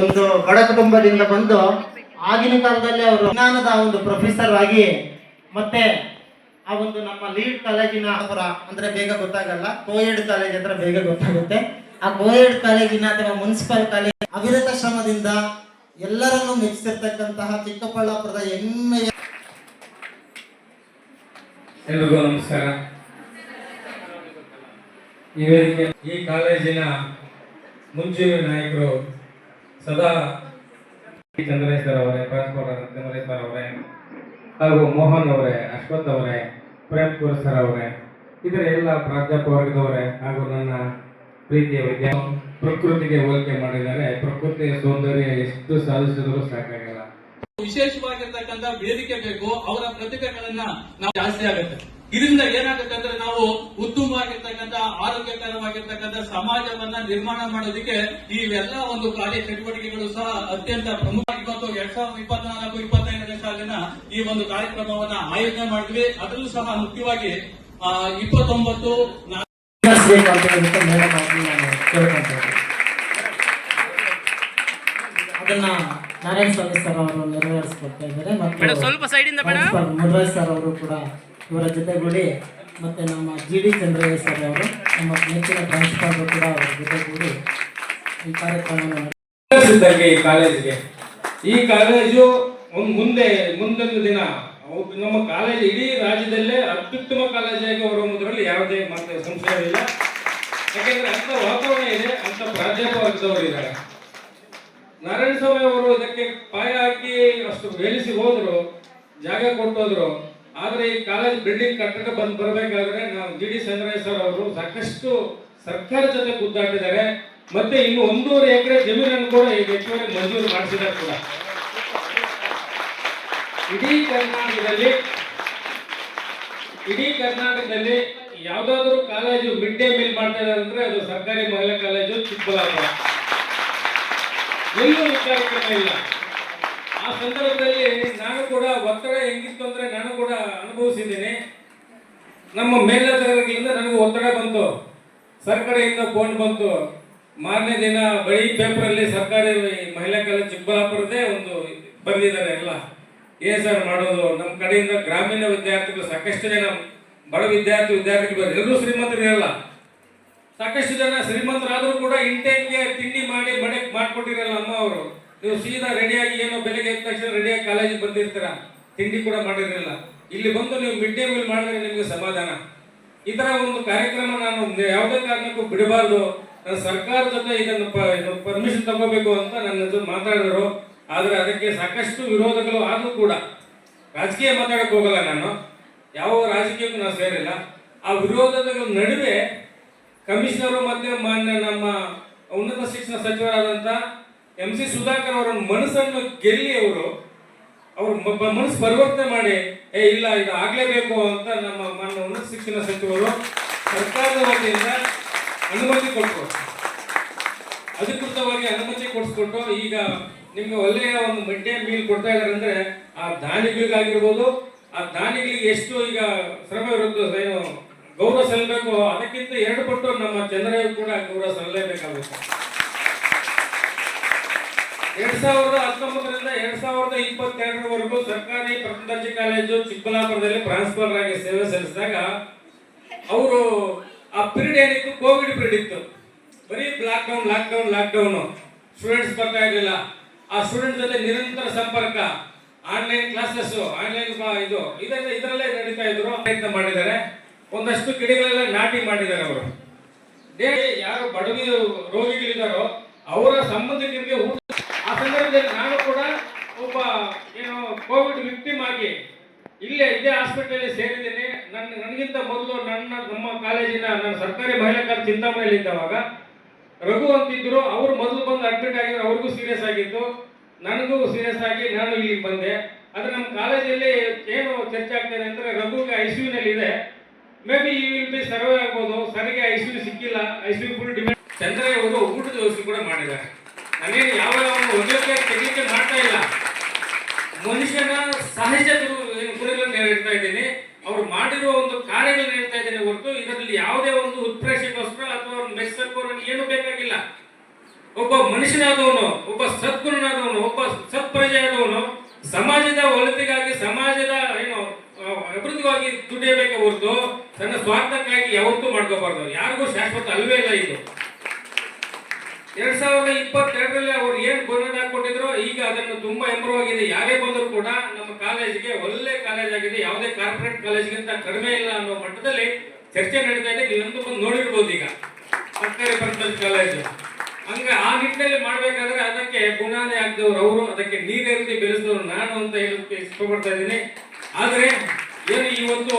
ಒಂದು ಬಡ ಕುಟುಂಬದಿಂದ ಬಂದು ಆಗಿನ ಕಾಲದಲ್ಲಿ ಅವರು ವಿಜ್ಞಾನದ ಒಂದು ಪ್ರೊಫೆಸರ್ ಆಗಿ ಮತ್ತೆ ಆ ಒಂದು ನಮ್ಮ ಲೀಡ್ ಕಾಲೇಜಿನ ಅವರ ಅಂದ್ರೆ ಬೇಗ ಗೊತ್ತಾಗಲ್ಲ ಕೋಯೆಡ್ ಕಾಲೇಜ್ ಅಂದ್ರೆ ಬೇಗ ಗೊತ್ತಾಗುತ್ತೆ. ಆ ಕೋಯೆಡ್ ಕಾಲೇಜಿನ ಅಥವಾ ಮುನ್ಸಿಪಲ್ ಕಾಲೇಜ್ ಅವಿರತ ಶ್ರಮದಿಂದ ಎಲ್ಲರನ್ನೂ ಮೆಚ್ಚಿಸಿರ್ತಕ್ಕಂತಹ ಚಿಕ್ಕಬಳ್ಳಾಪುರದ ಹೆಮ್ಮೆಯ ಎಲ್ರಿಗೂ ನಮಸ್ಕಾರ. ಈ ಕಾಲೇಜಿನ ಮುಂಚೂಣಿ ನಾಯಕರು ಸದಾ ಚಂದ್ರೇಶ್ವರ್ ಅವರೇ ಪರಸ್ಪರ ಚಂದ್ರೇಶ್ವರ್ ಅವರೇ, ಹಾಗೂ ಮೋಹನ್ ಅವರೇ, ಅಶ್ವಥ್ ಅವರೇ, ಪ್ರೇಮ್ ಕುರ್ ಸರ್ ಅವರೇ ಇದರ ಎಲ್ಲ ಪ್ರಾಧ್ಯಾಪಕ ವರ್ಗದವರೇ ಹಾಗೂ ನನ್ನ ಪ್ರೀತಿಯ ವಿದ್ಯಾ ಪ್ರಕೃತಿಗೆ ಹೋಲಿಕೆ ಮಾಡಿದ್ದಾರೆ ಪ್ರಕೃತಿಯ ಸೌಂದರ್ಯ ಎಷ್ಟು ಸಾಧಿಸಿದರೂ ಸಾಕಾಗಲ್ಲ. ವಿಶೇಷವಾಗಿರ್ತಕ್ಕಂಥ ವೇದಿಕೆ ಬೇಕು, ಅವರ ಪ್ರತಿಭೆಗಳನ್ನ ನಾವು ಜಾಸ್ತಿ ಆಗುತ್ತೆ. ಇದರಿಂದ ಏನಾಗುತ್ತೆ ಅಂದ್ರೆ ನಾವು ಉತ್ತಮವಾಗಿರ್ತಕ್ಕಂಥ ಆರೋಗ್ಯಕರವಾಗಿರ್ತಕ್ಕಂಥ ಸಮಾಜವನ್ನ ನಿರ್ಮಾಣ ಮಾಡೋದಕ್ಕೆ ಇವೆಲ್ಲ ಒಂದು ಕಾರ್ಯ ಚಟುವಟಿಕೆಗಳು ಸಹ ಅತ್ಯಂತ ಪ್ರಮುಖ. ಇವತ್ತು ಎರಡ್ ಸಾವಿರದ ಇಪ್ಪತ್ನಾಲ್ಕು, ಇಪ್ಪತ್ತೈದನೇ ಸಾಲಿನ ಈ ಒಂದು ಕಾರ್ಯಕ್ರಮವನ್ನ ಆಯೋಜನೆ ಮಾಡಿದ್ವಿ. ಅದರಲ್ಲೂ ಸಹ ಮುಖ್ಯವಾಗಿ ಇಪ್ಪತ್ತೊಂಬತ್ತು ಅದನ್ನ ನಾರಾಯಣ ಸ್ವಾಮಿ ಸರ್ ಅವರು ನೆರವೇರಿಸ್ಕೊಡ್ತಾ ಇದ್ದಾರೆ ಮತ್ತು ಸ್ವಲ್ಪ ಸೈಡಿಂದ ಇಂದ ಬೇಡ? ಪ್ರಾಂಶುಪಾಲ ಮುರುಘರಾಜ್ ಸರ್ ಅವರು ಕೂಡ ಇವರ ಜೊತೆಗೂಡಿ ಮತ್ತು ನಮ್ಮ ಜಿ ಡಿ ಚಂದ್ರಯ್ಯ ಸರ್ ಅವರು ನಮ್ಮ ನೆಚ್ಚಿನ ಪ್ರಾಂಶುಪಾಲರು ಕೂಡ ಅವರ ಜೊತೆಗೂಡಿ ಈ ಕಾರ್ಯಕ್ರಮವನ್ನು ಈ ಕಾಲೇಜಿಗೆ. ಈ ಕಾಲೇಜು ಒಂದು ಮುಂದೆ ಮುಂದೊಂದು ದಿನ. ನಮ್ಮ ಕಾಲೇಜ್ ಇಡೀ ರಾಜ್ಯದಲ್ಲೇ ಅತ್ಯುತ್ತಮ ಕಾಲೇಜಾಗಿ ಹೊರಹೊಮ್ಮುವುದರಲ್ಲಿ ಯಾವುದೇ ಮತ್ತೆ ಸಂಶಯವಿಲ್ಲ. ಯಾಕೆಂದ್ರೆ ಅಂತ ವಾತಾವರಣ ಇದೆ ಅಂತ ಪ್ರಾಧ್ಯಾಪಕ ವರ್ಗದವರು ಇದ್ದಾರೆ. ನಾರಾಯಣ ಸ್ವಾಮಿ ಅವರು ಇದಕ್ಕೆ ಪಾಯ ಹಾಕಿ ಅಷ್ಟು ಮೇಲಿಸಿ ಹೋದ್ರು, ಜಾಗ ಕೊಟ್ಟೋದ್ರು. ಆದ್ರೆ ಈ ಕಾಲೇಜ್ ಬಿಲ್ಡಿಂಗ್ ಕಟ್ಟಡ ಬಂದು ಬರಬೇಕಾದ್ರೆ ನಾವು ಜಿ ಡಿ ಸರ್ ಅವರು ಸಾಕಷ್ಟು ಸರ್ಕಾರ ಜೊತೆ ಗುದ್ದಾಡಿದ್ದಾರೆ. ಮತ್ತೆ ಇನ್ನು ಒಂದೂವರೆ ಎಕರೆ ಜಮೀನನ್ನು ಕೂಡ ಈ ಹೆಚ್ಚುವರಿ ಮಂಜೂರು ಮಾಡಿಸಿದ್ದಾರೆ ಕೂಡ. ಇಡೀ ಕರ್ನಾಟಕದಲ್ಲಿ ಇಡೀ ಕರ್ನಾಟಕದಲ್ಲಿ ಯಾವ್ದಾದ್ರು ಕಾಲೇಜು ಮಿಡ್ ಡೇ ಮೀಲ್ ಮಾಡ್ತಾ ಇದ್ದಾರೆ ಅಂದ್ರೆ ಅದು ಸರ್ಕಾರಿ ಮಹಿಳಾ ಕಾಲೇಜು ಚಿಕ್ಕಬಳ್ಳಾಪುರ. ಎಲ್ಲೂ ಕಾರ್ಯಕ್ರಮ ಇಲ್ಲ ಆ ಸಂದರ್ಭದಲ್ಲಿ ನಾನು ಕೂಡ ಒತ್ತಡ ಹೆಂಗಿತ್ತು ಅಂದ್ರೆ ನಾನು ಕೂಡ ಅನುಭವಿಸಿದ್ದೀನಿ. ನಮ್ಮ ಮೇಲಧಿಕಾರಿಗಳಿಂದ ನನಗೆ ಒತ್ತಡ ಬಂತು. ಸರ್ಕಾರದಿಂದ ಫೋನ್ ಬಂತು. ಮಾರನೇ ದಿನ ಬಳಿ ಪೇಪರಲ್ಲಿ ಸರ್ಕಾರಿ ಮಹಿಳಾ ಕಾಲೇಜ್ ಚಿಕ್ಕಬಳ್ಳಾಪುರದೇ ಒಂದು ಬರೆದಿದ್ದಾರೆ ಎಲ್ಲ. ಏನು ಸರ್ ಮಾಡೋದು? ನಮ್ಮ ಕಡೆಯಿಂದ ಗ್ರಾಮೀಣ ವಿದ್ಯಾರ್ಥಿಗಳು ಸಾಕಷ್ಟು ಜನ, ಬಡ ವಿದ್ಯಾರ್ಥಿ ವಿದ್ಯಾರ್ಥಿಗಳು ಎಲ್ಲರೂ ಶ್ರೀಮಂತರಿರಲ್ಲ ಸಾಕಷ್ಟು ಜನ ಶ್ರೀಮಂತರಾದರೂ ಕೂಡ ಇಂಟೇನ್ಗೆ ತಿಂಡಿ ಮಾಡಿ ಮಾಡ್ಕೊಟ್ಟಿರಲ್ಲ ಅಮ್ಮ ಅವರು ನೀವು ಸೀದಾ ರೆಡಿಯಾಗಿ ಏನೋ ಬೆಳಗ್ಗೆ ಎದ್ದ ತಕ್ಷಣ ರೆಡಿಯಾಗಿ ಕಾಲೇಜಿಗೆ ಬಂದಿರ್ತೀರ? ತಿಂಡಿ ಕೂಡ ಮಾಡಿರಲಿಲ್ಲ. ಇಲ್ಲಿ ಬಂದು ನೀವು ಮಿಡ್ ಡೇ ಮೀಲ್ ಮಾಡಿದ್ರೆ ನಿಮಗೆ ಸಮಾಧಾನ. ಈ ತರ ಒಂದು ಕಾರ್ಯಕ್ರಮ ನಾನು ಯಾವುದೇ ಕಾರಣಕ್ಕೂ ಬಿಡಬಾರ್ದು. ನಾನು ಸರ್ಕಾರದ ಜೊತೆ ಇದನ್ನು ಪರ್ಮಿಷನ್ ತಗೋಬೇಕು ಅಂತ ನನ್ನ ಜೊತೆ ಮಾತಾಡಿದ್ರು. ಆದರೆ ಅದಕ್ಕೆ ಸಾಕಷ್ಟು ವಿರೋಧಗಳು ಆದ್ರೂ ಕೂಡ ರಾಜಕೀಯ ಮಾತಾಡಕ್ಕೆ ಹೋಗಲ್ಲ ನಾನು. ಯಾವ ರಾಜಕೀಯಕ್ಕೂ ನಾನು ಸೇರಿಲ್ಲ. ಆ ವಿರೋಧದ ನಡುವೆ ಕಮಿಷನರು ಮತ್ತೆ ಮಾನ್ಯ ನಮ್ಮ ಉನ್ನತ ಶಿಕ್ಷಣ ಸಚಿವರಾದಂಥ ಎಂ ಸಿ ಸುಧಾಕರ್ ಅವರ ಮನಸ್ಸನ್ನು ಗೆಲ್ಲಿ ಅವರು, ಅವ್ರ ಮನಸ್ಸು ಪರಿವರ್ತನೆ ಮಾಡಿ, ಏ, ಇಲ್ಲ, ಇದು ಆಗಲೇಬೇಕು ಅಂತ ನಮ್ಮ ಮಾನ್ಯ ಉನ್ನತ ಶಿಕ್ಷಣ ಸಚಿವರು ಸರ್ಕಾರದ ವತಿಯಿಂದ ಅನುಮತಿ ಕೊಟ್ಟರು ಅಧಿಕೃತವಾಗಿ ಅನುಮತಿ ಕೊಡಿಸ್ಕೊಟ್ಟು ಈಗ ನಿಮ್ಗೆ ಒಳ್ಳೆಯ ಒಂದು ಮಿಡ್ ಡೇ ಮೀಲ್ ಕೊಡ್ತಾ ಇದಾರೆ ಅಂದ್ರೆ ಆ ದಾನಿಗಳಿಗಾಗಿರ್ಬೋದು, ಆ ದಾನಿಗಳಿಗೆ ಎಷ್ಟು ಈಗ ಶ್ರಮ ಇರುತ್ತೆ ಗೌರವ ಸಲ್ಲಬೇಕು ಅದಕ್ಕಿಂತ ಎರಡು ಪಟ್ಟು ನಮ್ಮ ಚಂದ್ರಯ್ಯ ಕೂಡ ಗೌರವ ಸಲ್ಲಲೇಬೇಕಾಗುತ್ತೆ ಎರಡ್ ಸಾವಿರದ ಹತ್ತೊಂಬತ್ತರಿಂದ ಎರಡ್ ಸಾವಿರದ ಇಪ್ಪತ್ತೆರಡರವರೆಗೂ ಸರ್ಕಾರಿ ಪ್ರಥಮ ದರ್ಜೆ ಕಾಲೇಜು ಚಿಕ್ಕಬಳ್ಳಾಪುರದಲ್ಲಿ ಪ್ರಾನ್ಸಿಪಲ್ ಆಗಿ ಸೇವೆ ಸಲ್ಲಿಸಿದಾಗ ಅವರು ಆ ಪೀರಿಯಡ್ ಏನಿತ್ತು? ಕೋವಿಡ್ ಪೀರಿಯಡ್ ಇತ್ತು. ಬರೀ lockdown lockdown lockdown students ಬರ್ತಾ ಇರಲಿಲ್ಲ. ಆ ಸ್ಟೂಡೆಂಟ್ ಜೊತೆ ನಿರಂತರ ಸಂಪರ್ಕ. ಆನ್ಲೈನ್ ಕ್ಲಾಸಸ್ ಆನ್ಲೈನ್ ಇದು ಇದರಲ್ಲೇ ನಡೀತಾ ಇದ್ರು. ಪ್ರಯತ್ನ ಮಾಡಿದ್ದಾರೆ. ಒಂದಷ್ಟು ಗಿಡಗಳೆಲ್ಲ ನಾಟಿ ಮಾಡಿದ್ದಾರೆ ಅವರು. ಯಾರು ಬಡವಿ ರೋಗಿಗಳಿದ್ದಾರೋ ಅವರ ಸಂಬಂಧಿಕರಿಗೆ ಆ ಸಂದರ್ಭದಲ್ಲಿ ನಾನು ಕೂಡ ಒಬ್ಬ, ಏನು ಕೋವಿಡ್ ವಿಕ್ಟಿಮ್ ಆಗಿ ಇಲ್ಲೇ ಇದೇ ಹಾಸ್ಪಿಟಲ್ ಸೇರಿದ್ದೇನೆ. ನನ್ನ ನನಗಿಂತ ಮೊದಲು ನನ್ನ, ನಮ್ಮ ಕಾಲೇಜಿನ ನನ್ನ ಸರ್ಕಾರಿ ಮಹಿಳಾ ಕಾಲೇಜ್ ಚಿಂತಾಮಣಿಯಲ್ಲಿ ಇದ್ದವಾಗ ರಘು ಅಂತಿದ್ರು. ಅವರು ಮೊದಲು ಬಂದು ಅಡ್ಮಿಟ್ ಆಗಿದ್ರು. ಅವ್ರಿಗೂ ಸೀರಿಯಸ್ ಆಗಿತ್ತು. ನನಗೂ ಸೀರಿಯಸ್ ಆಗಿ ನಾನು ಇಲ್ಲಿಗೆ ಬಂದೆ. ಆದರೆ ನಮ್ಮ ಕಾಲೇಜಲ್ಲಿ ಏನು ಚರ್ಚೆ ಆಗ್ತಿದೆ ಅಂದ್ರೆ ರಘುಗೆ ಐ ಯುನಲ್ಲಿ ಇದೆ ಮೇ ಬಿ ಈ ವಿಲ್ ಬಿ ಸರ್ವೆ ಆಗ್ಬೋದು ಸರಿಗೆ ಐ ಸಿ ಸಿಕ್ಕಿಲ್ಲ I C full demand Chandraiah ಅವರು ಊಟದ ವ್ಯವಸ್ಥೆ ಕೂಡ ಮಾಡಿದ್ದಾರೆ. ನಾನೇನು ಯಾವ ಯಾವ ಒಗ್ಗಕ್ಕೆ ತೆಗಿಲಿಕ್ಕೆ ಮಾಡ್ತಾ ಇಲ್ಲ. ಮನುಷ್ಯನ ಸಹಜ ಗುರುಗಳನ್ನು ಹೇಳ್ತಾ ಇದ್ದೀನಿ. ಅವ್ರು ಮಾಡಿರುವ ಒಂದು ಕಾರ್ಯಗಳನ್ನ ಹೇಳ್ತಾ ಇದ್ದೇನೆ ಹೊರತು ಇದರಲ್ಲಿ ಯಾವುದೇ ಒಂದು ಉತ್ಪ್ರೇಕ್ಷೆಗೋಸ್ಕರ ಅಥವಾ ಒಂದು ನನಗೆ ಏನು ಬೇಕಾಗಿಲ್ಲ. ಒಬ್ಬ ಮನುಷ್ಯನಾದವನು, ಒಬ್ಬ ಸದ್ಗುಣನಾದವನು ಒಬ್ಬ ಸತ್ಪ್ರಜೆಯಾದವನು, ಸಮಾಜದ ಒಳಿತಿಗಾಗಿ, ಸಮಾಜದ ಅಭಿವೃದ್ಧಿಗಾಗಿ ದುಡಿಯಬೇಕೆ ಹೊರತು ತನ್ನ ಸ್ವಾರ್ಥಕ್ಕಾಗಿ ಯಾವತ್ತೂ ಮಾಡ್ಕೋಬಾರ್ದು. ಯಾರಿಗೂ ಶಾಶ್ವತ ಅಲ್ವೇ ಇಲ್ಲ ಇದು. ಎರಡ್ ಸಾವಿರದ ಇಪ್ಪತ್ತೆರಡರಲ್ಲಿ ಅವ್ರು ಏನ್ ಬೋನಸ್ ಹಾಕೊಟ್ಟಿದ್ರು ಈಗ ಅದನ್ನು ತುಂಬಾ ಆಗಿದೆ. ಯಾರೇ ಬಂದರೂ ಕೂಡ ನಮ್ಮ ಕಾಲೇಜಿಗೆ ಒಳ್ಳೆ ಕಾಲೇಜ್ ಆಗಿದೆ. ಯಾವುದೇ ಕಾರ್ಪೊರೇಟ್ ಕಾಲೇಜ್ಗಿಂತ ಕಡಿಮೆ ಇಲ್ಲ ಅನ್ನೋ ಮಟ್ಟದಲ್ಲಿ ಚರ್ಚೆ ನಡೀತಾ ಇದೆ. ನೀವೆಂದು ಬಂದು ನೋಡಿರ್ಬೋದು ಈಗ. ಸರ್ಕಾರಿ ಪಂಚಾಯತ್ ಕಾಲೇಜು. ಹಂಗ ಆ ನಿಟ್ಟಿನಲ್ಲಿ ಮಾಡ್ಬೇಕಾದ್ರೆ ಅದಕ್ಕೆ ಬುನಾದಿ ಹಾಕಿದವರು ಅವರು, ಅದಕ್ಕೆ ನೀರೆತ್ತಿ ಬೆಳೆಸಿದವರು ನಾನು ಅಂತ ಹೇಳಕ್ಕೆ ಇಷ್ಟಪಡ್ತಾ ಇದ್ದೀನಿ. ಆದ್ರೆ ಏನು ಇವತ್ತು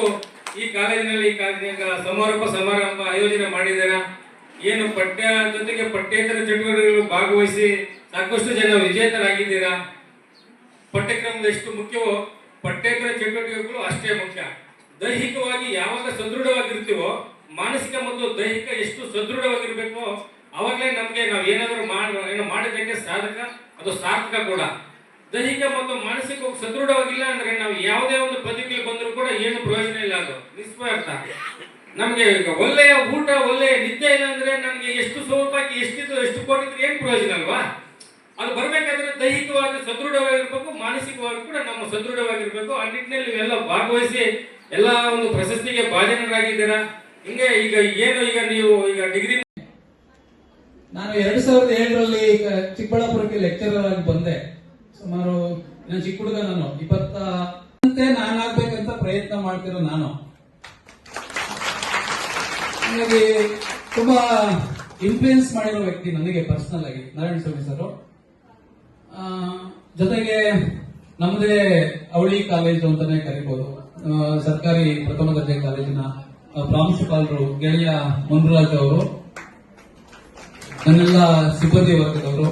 ಈ ಕಾಲೇಜಿನಲ್ಲಿ ಈ ಸಮಾರೋಪ ಸಮಾರಂಭ ಆಯೋಜನೆ ಮಾಡಿದ್ದೀರಾ? ಏನು ಪಠ್ಯ ಜೊತೆಗೆ ಪಠ್ಯೇತರ ಚಟುವಟಿಕೆಗಳು ಭಾಗವಹಿಸಿ ಸಾಕಷ್ಟು ಜನ ವಿಜೇತರಾಗಿದ್ದೀರಾ? ಪಠ್ಯಕ್ರಮದ ಎಷ್ಟು ಮುಖ್ಯವೋ ಪಠ್ಯೇತರ ಚಟುವಟಿಕೆಗಳು ಅಷ್ಟೇ ಮುಖ್ಯ. ದೈಹಿಕವಾಗಿ ಯಾವಾಗ ಸದೃಢವಾಗಿರ್ತೀವೋ, ಮಾನಸಿಕ ಮತ್ತು ದೈಹಿಕ ಎಷ್ಟು ಸದೃಢವಾಗಿರ್ಬೇಕು, ಅವಾಗಲೇ ನಮಗೆ ನಾವು ಏನಾದರೂ ಮಾಡ, ಏನೋ ಮಾಡಿದ್ದಕ್ಕೆ ಸಾಧಕ ಅದು ಸಾರ್ಥಕ ಕೂಡ. ದೈಹಿಕ ಮತ್ತು ಮಾನಸಿಕ ಸದೃಢವಾಗಿಲ್ಲ ಅಂದ್ರೆ ನಾವು ಯಾವುದೇ ಒಂದು ಬದುಕಿಗೆ ಬಂದರೂ ಏನು ಪ್ರಯೋಜನ ಇಲ್ಲ ಅದು. ನಿಸ್ವಾರ್ಥ. ನಮಗೆ ಈಗ ಒಳ್ಳೆಯ ಊಟ, ಒಳ್ಳೆಯ ನಿದ್ದೆ ಇಲ್ಲ ಅಂದ್ರೆ ನಮಗೆ ಎಷ್ಟು ಸ್ವಲ್ಪಕ್ಕೆ ಎಷ್ಟಿದ್ರು ಎಷ್ಟು ಕೊಟ್ಟಿದ್ರೆ ಏನು ಪ್ರಯೋಜನ ಅಲ್ವಾ? ಅದು ಬರ್ಬೇಕಾದ್ರೆ ದೈಹಿಕವಾಗಿ ಸದೃಢವಾಗಿರ್ಬೇಕು, ಮಾನಸಿಕವಾಗಿ ಕೂಡ ನಮ್ಮ ಸದೃಢವಾಗಿರ್ಬೇಕು. ಆ ನಿಟ್ಟಿನಲ್ಲಿ ನೀವೆಲ್ಲ ಭಾಗವಹಿಸಿ ಎಲ್ಲ ಒಂದು ಪ್ರಶಸ್ತಿಗೆ ಭಾಜನರಾಗಿದ್ದೀರಾ? ಹಿಂಗೆ ಈಗ ಏನು ಈಗ ನೀವು ಈಗ ಡಿಗ್ರಿ ನಾನು ಎರಡ್ ಸಾವಿರದ ಏಳರಲ್ಲಿ ಚಿಕ್ಕಬಳ್ಳಾಪುರಕ್ಕೆ ಲೆಕ್ಚರರ್ ಆಗಿ ಬಂದೆ. ಸುಮಾರು, ನಾನು ಚಿಕ್ಕ ಹುಡುಗ ನಾನು, ಇಪ್ಪತ್ತ ನಾನು ಮಾಡ್ತಿರೋ ನಾನು. ಹಾಗಾಗಿ ತುಂಬಾ ಇನ್ಫ್ಲೂಯೆನ್ಸ್ ಮಾಡಿರೋ ವ್ಯಕ್ತಿ ನನಗೆ ಪರ್ಸನಲ್ ಆಗಿ, ನಾರಾಯಣ ಸ್ವಾಮಿ ಸರ್. ಜೊತೆಗೆ ನಮ್ಮದೇ ಅವಳಿ ಕಾಲೇಜು ಅಂತಾನೆ ಕರಿಬಹುದು ಸರ್ಕಾರಿ ಪ್ರಥಮ ದರ್ಜೆ ಕಾಲೇಜಿನ ಪ್ರಾಂಶುಪಾಲರು ಗೆಳೆಯ ಮಂಜುರಾಜ್ ಅವರು, ನನ್ನೆಲ್ಲ ಸಿಬ್ಬಂದಿ ವರ್ಗದವರು.